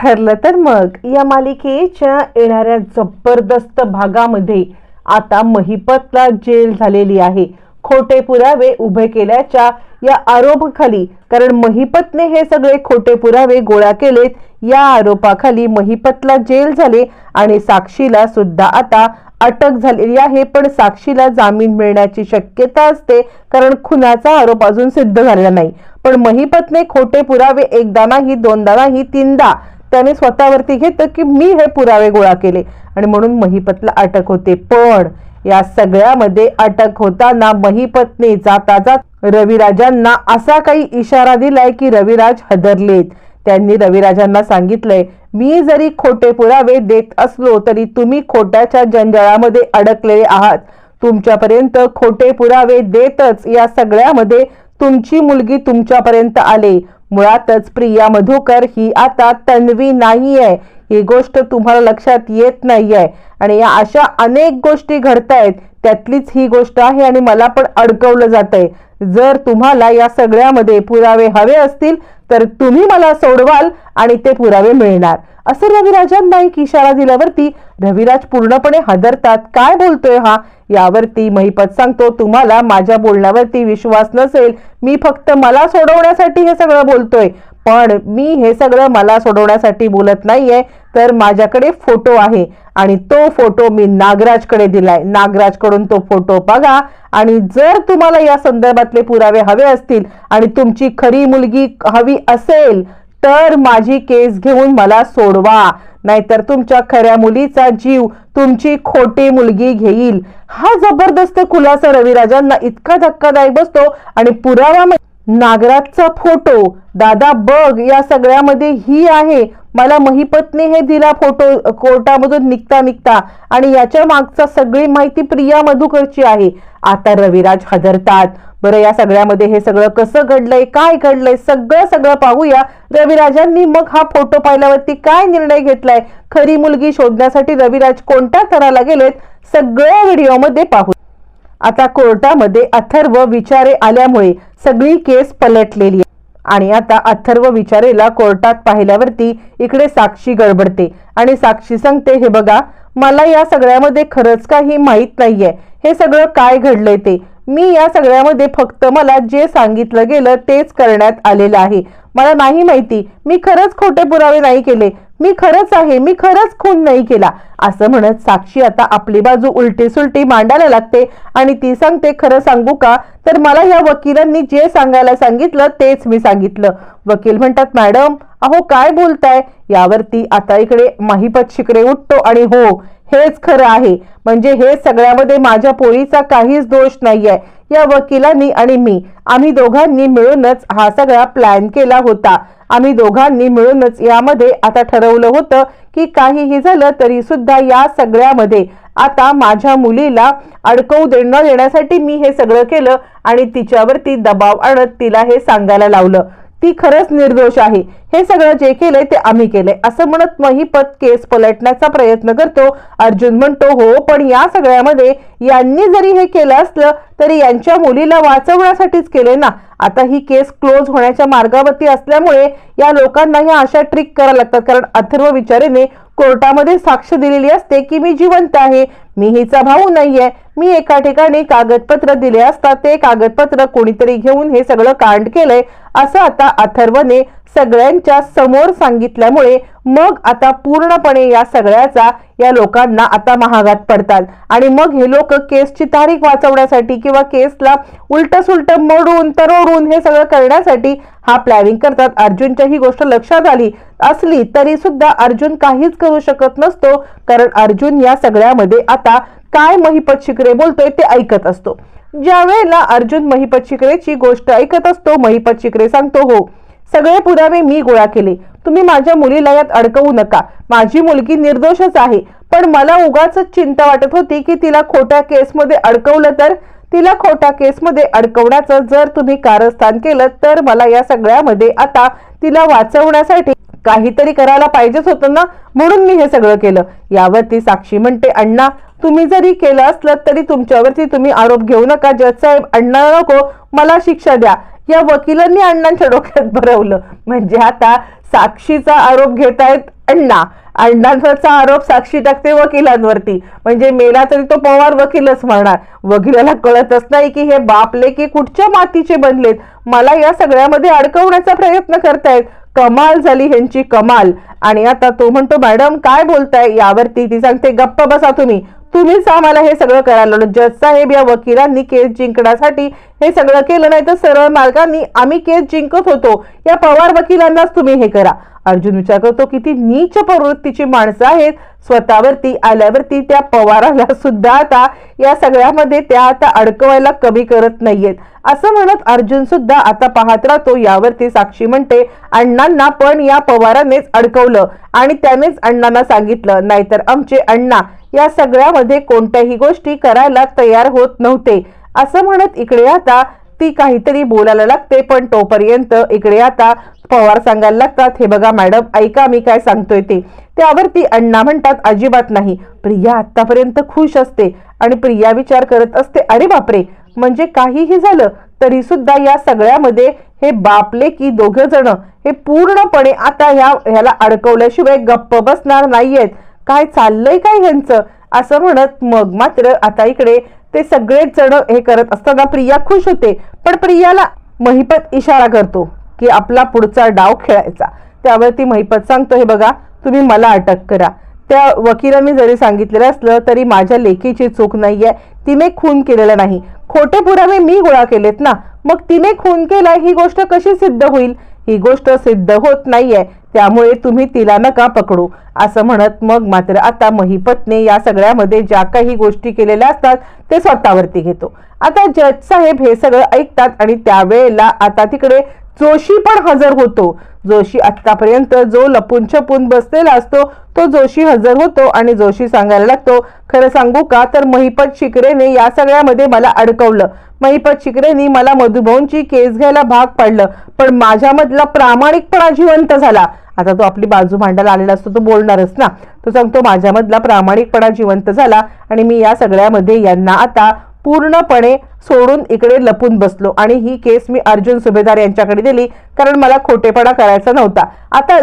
ठरलं तर मग या मालिकेच्या येणाऱ्या जबरदस्त भागामध्ये आता महिपतला जेल झालेली आहे. खोटे पुरावे उभे केल्याच्या या आरोपाखाली कारण महिपतने हे सगळे खोटे पुरावे गोळा केलेत या आरोपाखाली महिपतला जेल झाले आणि साक्षीला सुद्धा आता अटक झालेली आहे. पण साक्षीला जामीन मिळण्याची शक्यता असते कारण खुनाचा आरोप अजून सिद्ध झालेला नाही. पण महिपतने खोटे पुरावे एकदा नाही दोनदा नाही तीनदा त्याने स्वतःवरती घेतं की मी हे पुरावे गोळा केले. आणि म्हणून महिपतला अटक होते. पण या सगळ्यामध्ये अटक होताना महिपतने जाता जात रविराजांना असा काही इशारा दिलाय की रविराज हदरलेत. त्यांनी रविराजांना सांगितलंय मी जरी खोटे पुरावे देत असलो तरी तुम्ही खोट्याच्या जंजाळामध्ये अडकलेले आहात. तुमच्यापर्यंत खोटे पुरावे देतच या सगळ्यामध्ये तुमची मुलगी तुमच्यापर्यंत आले. मुळातच प्रिया मधुकर ही आता तन्वी नाहीये. ही गोष्ट तुम्हाला लक्षात येत नाहीये. आणि या अशा अनेक गोष्टी घडतायत त्यातलीच ही गोष्ट आहे आणि मला पण अडकवलं जातंय. जर तुम्हाला या सगळ्यामध्ये पुरावे हवे असतील तर तुम्ही मला सोडवाल आणि ते पुरावे मिळणार. असं रविराजांना एक इशारा दिल्यावरती रविराज पूर्णपणे हादरतात. काय बोलतोय हा? यावरती महिपत सांगतो तुम्हाला माझ्या बोलण्यावरती विश्वास नसेल. मी फक्त मला सोडवण्यासाठी हे सगळं बोलतोय. पण मी हे सगळं मला सोडवण्यासाठी बोलत नाहीये तर माझ्याकडे फोटो आहे. आणि तो फोटो मी नागराजकडे दिलाय. नागराजकडून तो फोटो बघा. आणि जर तुम्हाला या संदर्भातले पुरावे हवे असतील आणि तुमची खरी मुलगी हवी असेल तर माझी केस घेऊन मला सोडवा. नाहीतर तुमच्या खऱ्या मुलीचा जीव तुमची खोटी मुलगी घेईल. हा जबरदस्त खुलासा रविराजांना इतका धक्कादायक बसतो आणि पुरावा नागराजचा फोटो. दादा बघ या सगळ्यामध्ये ही आहे. मला महीपत्नी हे दिला फोटो कोर्टामधून निघता निघता. आणि याच्या मागचा सगळी माहिती प्रिया मधुकरची आहे. आता रविराज हजरतात बरं या सगळ्यामध्ये हे सगळं कसं घडलंय काय घडलंय सगळं सगळं पाहूया. रविराजांनी मग हा फोटो पाहिल्यावरती काय निर्णय घेतलाय? खरी मुलगी शोधण्यासाठी रविराज कोणत्या थराला गेलेत? सगळ्या व्हिडिओमध्ये पाहू. आता कोर्टामध्ये अथर्व विचारे आल्यामुळे सगळी केस पलटलेली आहे. आणि आता अथर्व विचारेला कोर्टात पाहिल्यावरती इकडे साक्षी गडबडते. आणि साक्षी सांगते हे बघा मला या सगळ्यामध्ये खरंच काही माहीत नाहीये. हे सगळं काय घडलंय ते? मी या सगळ्यामध्ये फक्त मला जे सांगितलं गेलं तेच करण्यात आलेलं आहे. मला नाही माहिती मी खरंच खोटे पुरावे नाही केले मी खरंच आहे मी खरंच खून नाही केला. असं म्हणत साक्षी आता आपली बाजू उलटी सुलटी मांडायला लागते आणि ती सांगते खरं सांगू का? तर मला या वकिलांनी जे सांगायला सांगितलं तेच मी सांगितलं. वकील म्हणतात मॅडम अहो काय बोलताय? यावरती आता इकडे माहिपत शिकरे उठतो आणि हो हेच खरं आहे. म्हणजे हे सगळ्यामध्ये माझ्या पोळीचा काहीच दोष नाहीये. या वकिलांनी आणि मी आम्ही दोघांनी मिळूनच हा सगळा प्लॅन केला होता. आम्ही दोघांनी मिळूनच यामध्ये आता ठरवलं होतं की काहीही झालं तरी सुद्धा या सगळ्यामध्ये आता माझ्या मुलीला अडकवू दे न देण्यासाठी मी हे सगळं केलं आणि तिच्यावरती दबाव आणत तिला हे सांगायला लावलं. ती खरंच निर्दोष आहे. हे सगळं जे केलंय ते आम्ही केलंय. असं म्हणत महिपत केस पलटण्याचा प्रयत्न करतो. अर्जुन म्हणतो हो पण या सगळ्यामध्ये यांनी जरी हे केलं असलं तरी यांच्या मुलीला वाचवण्यासाठीच केले ना. आता ही केस क्लोज होण्याच्या मार्गावरती असल्यामुळे या लोकांना ह्या अशा ट्रिक करायला लागतात. कारण अथर्व विचारेने कोर्टामध्ये साक्ष दिलेली असते की मी जिवंत आहे मी हिचा भाऊ नाहीये मी एका ठिकाणी कागदपत्र दिले असता ते कागदपत्र कोणीतरी घेऊन हे सगळं कांड केलंय असं आता अथर्वने सगळ्यांच्या समोर सांगितल्यामुळे मग आता पूर्णपणे या सगळ्याचा या लोकांना आता महागात पडतात. आणि मग हे लोक केसची तारीख वाचवण्यासाठी किंवा केसला उलट सुलट मोडून तरोडून हे सगळं करण्यासाठी हा प्लॅनिंग करतात. अर्जुनच्या ही गोष्ट लक्षात आली असली तरी सुद्धा अर्जुन काहीच करू शकत नसतो. कारण अर्जुन या सगळ्यामध्ये आता काय महिपत शिकरे बोलतोय ते ऐकत असतो. ज्या वेळेला अर्जुन महिपत शिकरेची गोष्ट ऐकत असतो महिपत शिकरे सांगतो हो सगळे पुरावे मी गोळा केले. तुम्ही माझ्या मुलीला यात अडकवू नका. माझी मुलगी निर्दोषच आहे. पण मला उगाच चिंता वाटत होती की तिला खोट्या केसमध्ये अडकवलं तर? तिला खोट्या केसमध्ये अडकवण्याचं जर तुम्ही कारस्थान केलं तर मला या सगळ्यामध्ये आता तिला वाचवण्यासाठी काहीतरी करायला पाहिजेच होतं ना? म्हणून मी हे सगळं केलं. यावरती साक्षी म्हणते अण्णा तुम्ही जरी केलं असलं तरी तुमच्यावरती तुम्ही आरोप घेऊ नका. जज साहेब अण्णा नको. मला शिक्षा द्या. या वकिलांनी अण्णांच्या डोक्यात भरवलं. म्हणजे आता साक्षीचा आरोप घेत आहेत अण्णा. अण्णांचा आरोप साक्षी टाकते वकिलांवरती. म्हणजे मेला तरी तो पवार वकीलच म्हणणार. वकिलाला कळतच नाही की हे बापले की कुठच्या मातीचे बनलेत. मला या सगळ्यामध्ये अडकवण्याचा प्रयत्न करतायत. कमाल झाली ह्यांची कमाल. आणि आता तो म्हणतो मॅडम काय बोलताय? यावरती ती सांगते गप्प बसा तुम्ही. तुम्हीच आम्हाला हे सगळं करायला जज साहेब या वकिलांनी केस जिंकण्यासाठी हे सगळं केलं नाही तर सरळ मार्गांनी आम्ही केस जिंकत होतो. या पवार वकिलांनाच तुम्ही हे करा. अर्जुन विचार करतो किती नीच प्रवृत्तीची माणसं आहेत. स्वतःवरती आल्यावरती त्या पवाराला सुद्धा आता या सगळ्यामध्ये त्या आता अडकवायला कमी करत नाहीयेत. असं म्हणत अर्जुन सुद्धा आता पाहत राहतो यावरती साक्षी म्हणते अण्णांना पण या पवारानेच अडकवलं आणि त्यानेच अण्णांना सांगितलं. नाहीतर आमचे अण्णा या सगळ्यामध्ये कोणत्याही गोष्टी करायला तयार होत नव्हते. असं म्हणत इकडे आता ती काहीतरी बोलायला लागते पण तोपर्यंत इकडे आता पवार सांगायला लागतात हे बघा मॅडम ऐका मी काय सांगतोय ते. त्यावरती अण्णा म्हणतात अजिबात नाही. प्रिया आतापर्यंत खुश असते आणि प्रिया विचार करत असते अरे बापरे म्हणजे काहीही झालं तरी सुद्धा या सगळ्यामध्ये हे बापले की दोघ जण हे पूर्णपणे आता ह्या ह्याला अडकवल्याशिवाय गप्प बसणार नाहीयेत. काय चाललंय काय ह्यांचं? असं म्हणत मग मात्र आता इकडे ते सगळेच जण हे करत असताना प्रिया खुश होते. पण प्रियाला महिपत इशारा करतो की आपला पुढचा डाव खेळायचा. त्यावर ती महिपत सांगतो हे बघा तुम्ही मला अटक करा. त्या वकिलांनी जरी सांगितलेलं असलं तरी माझ्या लेखीची चूक नाही आहे तिने खून केलेला नाही. खोटे पुरावे मी गोळा केलेत ना. मग तिने खून केला ही गोष्ट कशी सिद्ध होईल? ही गोष्ट सिद्ध होत नाहीये. त्यामुळे तुम्ही तिला नका पकडू. असं म्हणत मग मात्र आता महिपतने या सगळ्यामध्ये ज्या काही गोष्टी केलेल्या असतात ते स्वतःवरती घेतो. आता जज साहेब हे सगळं ऐकतात आणि त्यावेळेला आता तिकडे जोशी पण हजर होतो. जोशी आत्तापर्यंत जो लपून छपून बसलेला असतो तो जोशी हजर होतो आणि जोशी सांगायला लागतो खरं सांगू का तर महिपत शिकरेने या सगळ्यामध्ये मला अडकवलं. महिपत शिकरेने मला मधुभाऊंची केस घ्यायला भाग पाडलं पण माझ्यामधला प्रामाणिकपणा जिवंत झाला. आता तो आपली बाजू मांडायला आलेला असतो तो बोलणारच ना. तो सांगतो माझ्यामधला प्रामाणिकपणा जिवंत झाला आणि मी या सगळ्यामध्ये यांना आता पूर्णपणे सोडून इकडे लपून बसलो आणि ही केस मी अर्जुन सुभेदार यांच्याकडे दिली कारण मला खोटेपणा करायचा नव्हता. आता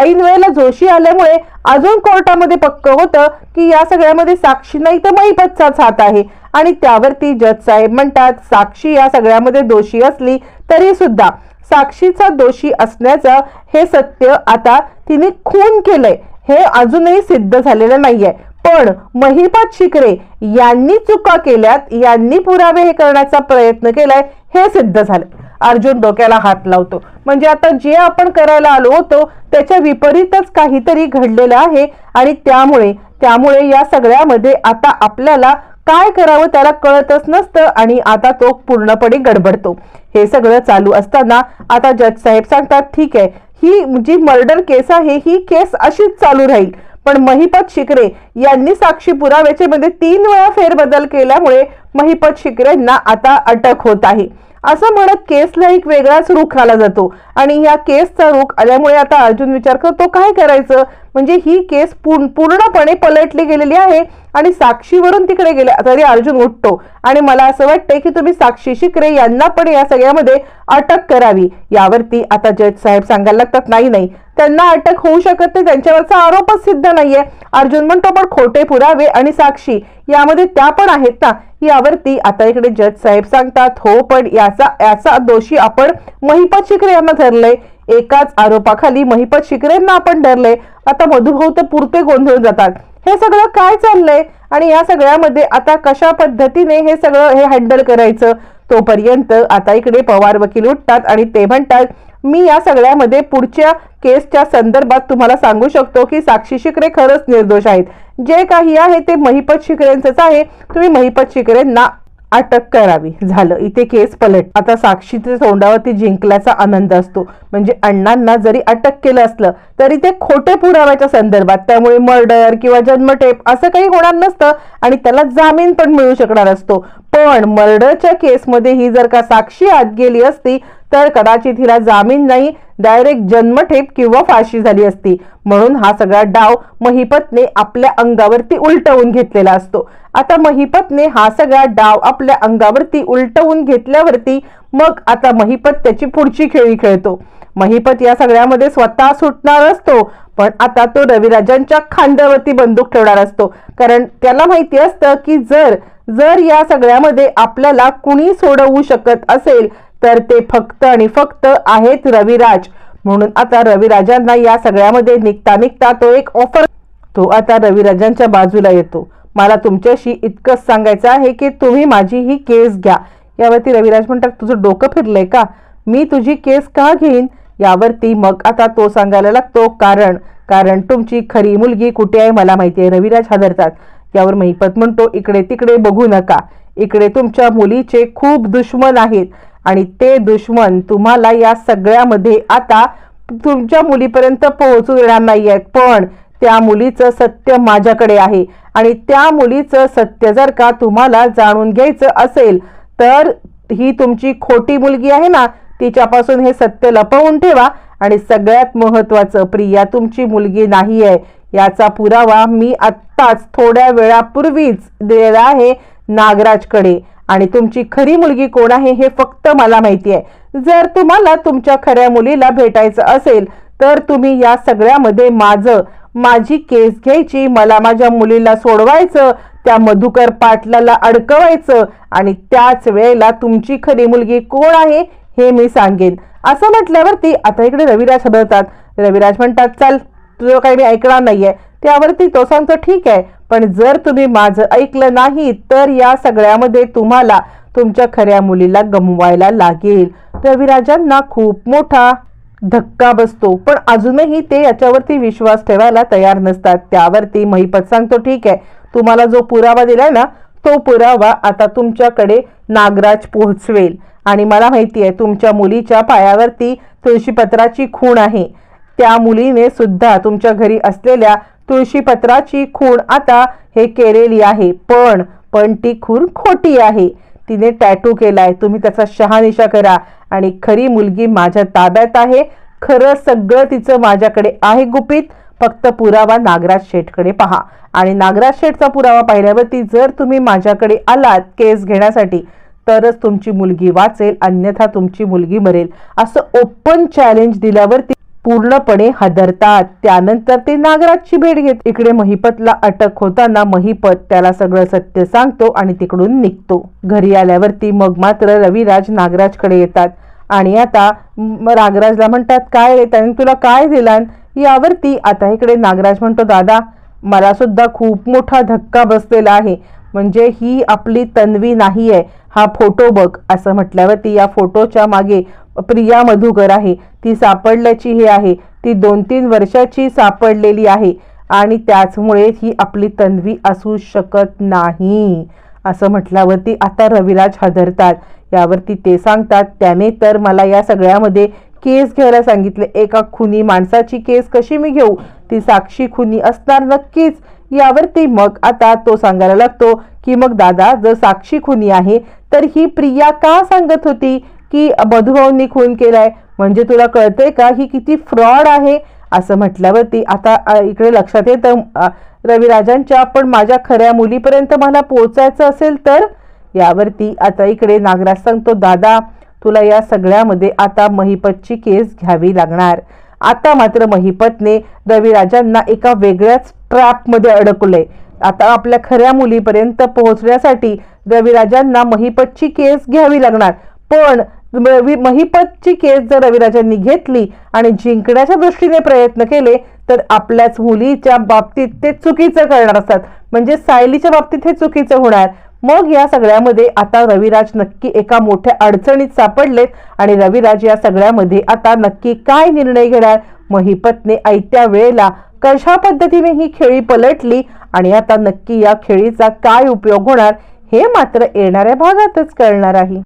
ऐन वेळेला जोशी आल्यामुळे अजून कोर्टामध्ये पक्क होतं की या सगळ्यामध्ये साक्षी नाही तर मैपतचाच हात आहे. आणि त्यावरती जज साहेब म्हणतात साक्षी या सगळ्यामध्ये दोषी असली तरी सुद्धा साक्षीचा दोषी असण्याचं हे सत्य आता तिने खून केलंय. हे अजूनही सिद्ध झालेलं नाहीये. पण महिपत शिकरे यांनी चुका केल्यात यांनी पुरावे हे करण्याचा प्रयत्न केलाय हे सिद्ध झालं. अर्जुन डोक्याला हात लावतो. म्हणजे आता जे आपण करायला आलो होतो त्याच्या विपरीतच काहीतरी घडलेलं आहे आणि त्यामुळे त्यामुळे या सगळ्यामध्ये आता आपल्याला काय करावं त्याला कळतच नसतं आणि आता तो पूर्णपणे गडबडतो. हे सगळं चालू असताना आता जज साहेब सांगतात ठीक आहे ही जी मर्डर केस आहे ही केस अशीच चालू राहील. पण महिपत शिकरे यांनी साक्षी पुराव्याचे मध्ये तीन वेळा फेरबदल केल्यामुळे महिपत शिकरेंना आता अटक होत आहे. असं म्हणत केसला एक वेगळाच रुख आला जातो. आणि या केसचा रुख आल्यामुळे आता अर्जुन विचार करतो काय करायचं? म्हणजे ही केस पूर्णपणे पलटली गेलेली आहे आणि साक्षीवरून तिकडे गेले. तरी अर्जुन उठतो. आणि मला असं वाटतंय की तुम्ही साक्षी शिकरे यांना पण या सगळ्यामध्ये अटक करावी. यावरती आता जज साहेब सांगायला लागतात नाही नाही. त्यांना अटक होऊ शकत नाही. त्यांच्यावरचा आरोपच सिद्ध नाहीये. अर्जुन म्हणतो पण खोटे पुरावे आणि साक्षी यामध्ये त्या पण आहेत ना. यावरती आता इकडे जज साहेब सांगतात हो पण याचा याचा दोषी आपण महिपत शिकरे यांना धरलंय. एकाच आरोपाखाली महिपत शिकरेंना आपण धरले आता मधुभाऊ तर पुरते गोंधळ जातात. हे सगळं काय चाललंय? आणि या सगळ्यामध्ये आता कशा पद्धतीने हे सगळं हे हँडल करायचं? तोपर्यंत आता इकडे पवार वकील उठतात आणि ते म्हणतात मी या सगळ्यामध्ये पुढच्या केसच्या संदर्भात तुम्हाला सांगू शकतो की साक्षी शिकरे खरंच निर्दोष आहेत. जे काही आहे ते महिपत शिकरेंचंच आहे. तुम्ही महिपत शिकरेंना अटक करावी. झालं. इथे केस पलट. आता साक्षीच्या तोंडावरती जिंकल्याचा आनंद असतो. म्हणजे अण्णांना जरी अटक केलं असलं तरी ते खोटे पुराव्याच्या संदर्भात त्यामुळे मर्डर किंवा जन्मटेप असं काही होणार नसतं आणि त्याला जामीन पण मिळू शकणार असतो. पण मर्डरच्या केसमध्ये ही जर का साक्षी आत गेली असती तर कदाचित हिला जामीन नाही डायरेक्ट जन्मठेप किंवा फाशी झाली असती. म्हणून हा सगळा डाव महिपतने आपल्या अंगावरती उलटवून घेतलेला असतो. आता महिपतने हा सगळा डाव आपल्या अंगावरती उलटवून घेतल्यावरती मग आता महिपत त्याची पुढची खेळी खेळतो. महिपत या सगळ्यामध्ये स्वतः सुटणार असतो पण आता तो रविराजांच्या खांद्यावरती बंदूक ठेवणार असतो. कारण त्याला माहिती असतं की जर जर या सगळ्यामध्ये आपल्याला कुणी सोडवू शकत असेल तर ते फक्त आणि फक्त आहेत रविराज. म्हणून आता रविराजांना या सगळ्यामध्ये निघता निघता तो एक ऑफर तो आता रविराजांच्या बाजूला येतो. मला तुमच्याशी इतकंच सांगायचं आहे की तुम्ही माझी ही केस घ्या. यावरती रविराज म्हणतात तुझं डोकं फिरलंय का? मी तुझी केस का घेईन? यावरती मग आता तो सांगायला लागतो कारण कारण तुमची खरी मुलगी कुठे आहे मला माहिती आहे. रविराज हादरतात. यावर महिपत म्हणतो इकडे तिकडे बघू नका. इकडे तुमच्या मुलीचे खूप दुश्मन आहेत. आणि ते दुश्मन तुम्हाला या सगळ्यामध्ये आता तुमच्या मुलीपर्यंत पोहोचू देणार नाही आहेत पण त्या मुलीचं सत्य माझ्याकडे आहे आणि त्या मुलीचं सत्य जर का तुम्हाला जाणून घ्यायचं असेल तर ही तुमची खोटी मुलगी आहे ना तिच्यापासून हे सत्य लपवून ठेवा आणि सगळ्यात महत्वाचं प्रिया तुमची मुलगी नाही आहे याचा पुरावा मी आत्ताच थोड्या वेळापूर्वीच दिलेला आहे नागराजकडे. आणि तुमची खरी मुलगी कोण आहे हे फक्त मला माहिती आहे. जर तुम्हाला तुमच्या खऱ्या मुलीला भेटायचं असेल तर तुम्ही या सगळ्यामध्ये माझं माझी केस घ्यायची मला माझ्या मुलीला सोडवायचं त्या मधुकर पाटलाला अडकवायचं आणि त्याच वेळेला तुमची खरी मुलगी कोण आहे हे मी सांगेन. असं म्हटल्यावरती आता इकडे रविराज हदळतात रविराज म्हणतात चल तुझं काही मी ऐकणार नाहीये. त्यावरती तो सांगतो ठीक आहे पण जर तुम्ही माझं ऐकलं नाही तर या सगळ्यामध्ये तुम्हाला तुमच्या खऱ्या मुलीला गमवायला लागेल. रविराजांना खूप मोठा धक्का बसतो. पण अजूनही ते याच्यावरती विश्वास ठेवायला तयार नसतात. त्यावरती महिपत सांगतो ठीक आहे तुम्हाला जो पुरावा दिलाय ना तो पुरावा आता तुमच्याकडे नागराज पोहोचवेल. आणि मला माहिती आहे तुमच्या मुलीच्या पायावरती तुळशीपत्राची खूण आहे. त्या मुलीने सुद्धा तुमच्या घरी असलेल्या तुळशीपत्राची खूण आता हे केलेली आहे. पण पण ती खूण खोटी आहे. तिने टॅटू केलाय. तुम्ही त्याचा शहानिशा करा. आणि खरी मुलगी माझ्या ताब्यात आहे. खरं सगळं तिचं माझ्याकडे आहे गुपित. फक्त पुरावा नागराज शेठकडे पहा. आणि नागराज शेठचा पुरावा पाहिल्यावरती जर तुम्ही माझ्याकडे आलात केस घेण्यासाठी तरच तुमची मुलगी वाचेल. अन्यथा तुमची मुलगी मरेल. असं ओपन चॅलेंज दिल्यावरती पूर्णपणे हादरतात. त्यानंतर ते नागराजची भेट घेत इकडे महिपतला अटक होताना महिपत त्याला सगळं सत्य सांगतो आणि तिकडून निघतो. घरी आल्यावरती मग मात्र रविराज नागराजकडे येतात. आणि आता नागराजला म्हणतात काय रे त्याने तुला काय दिलान यावरती आता इकडे नागराज म्हणतो दादा मला सुद्धा खूप मोठा धक्का बसलेला आहे. म्हणजे ही आपली तन्वी नाही आहे हा फोटो बघ असं म्हटल्यावरती या फोटोच्या मागे प्रिया मधुकर आहे. ती सापडल्याची हे आहे. ती दोन तीन वर्षाची सापडलेली आहे आणि त्याचमुळे ही आपली तन्वी असू शकत नाही. असं म्हटल्यावरती आता रविराज हादरतात. यावरती ते सांगतात त्याने तर मला या सगळ्यामध्ये केस घ्यायला सांगितले. एका खुनी माणसाची केस कशी मी घेऊ? ती साक्षी खुनी असणार नक्कीच. यावरती मग आता तो सांगायला लागतो की मग दादा जर साक्षी खुनी आहे तर ही प्रिया का सांगत होती की मधुभाऊंनी खून केलाय? म्हणजे तुला कळतंय का ही किती फ्रॉड आहे? असं म्हटल्यावरती आता इकडे लक्षात येतं रविराजांच्या पण माझ्या खऱ्या मुलीपर्यंत मला पोहोचायचं असेल तर? यावरती आता इकडे नागराज सांगतो दादा तुला या सगळ्यामध्ये आता महिपतची केस घ्यावी लागणार. आता मात्र महिपतने रविराजांना एका वेगळ्याच ट्रॅपमध्ये अडकले. आता आपल्या खऱ्या मुलीपर्यंत पोहोचण्यासाठी रविराजांना महिपतची केस घ्यावी लागणार. पण महिपतची केस जर रविराजांनी घेतली आणि जिंकण्याच्या दृष्टीने प्रयत्न केले तर आपल्याच मुलीच्या बाबतीत ते चुकीचं करणार असतात. म्हणजे सायलीच्या बाबतीत हे चुकीचं होणार. मग या सगळ्यामध्ये आता रविराज नक्की एका मोठ्या अडचणीत सापडलेत आणि रविराज या सगळ्यामध्ये आता नक्की काय निर्णय घेणार? महिपतने आयत्या वेळेला कशा पद्धतीने ही खेळी पलटली आणि आता नक्की या खेळीचा काय उपयोग होणार हे मात्र येणाऱ्या भागातच कळणार आहे.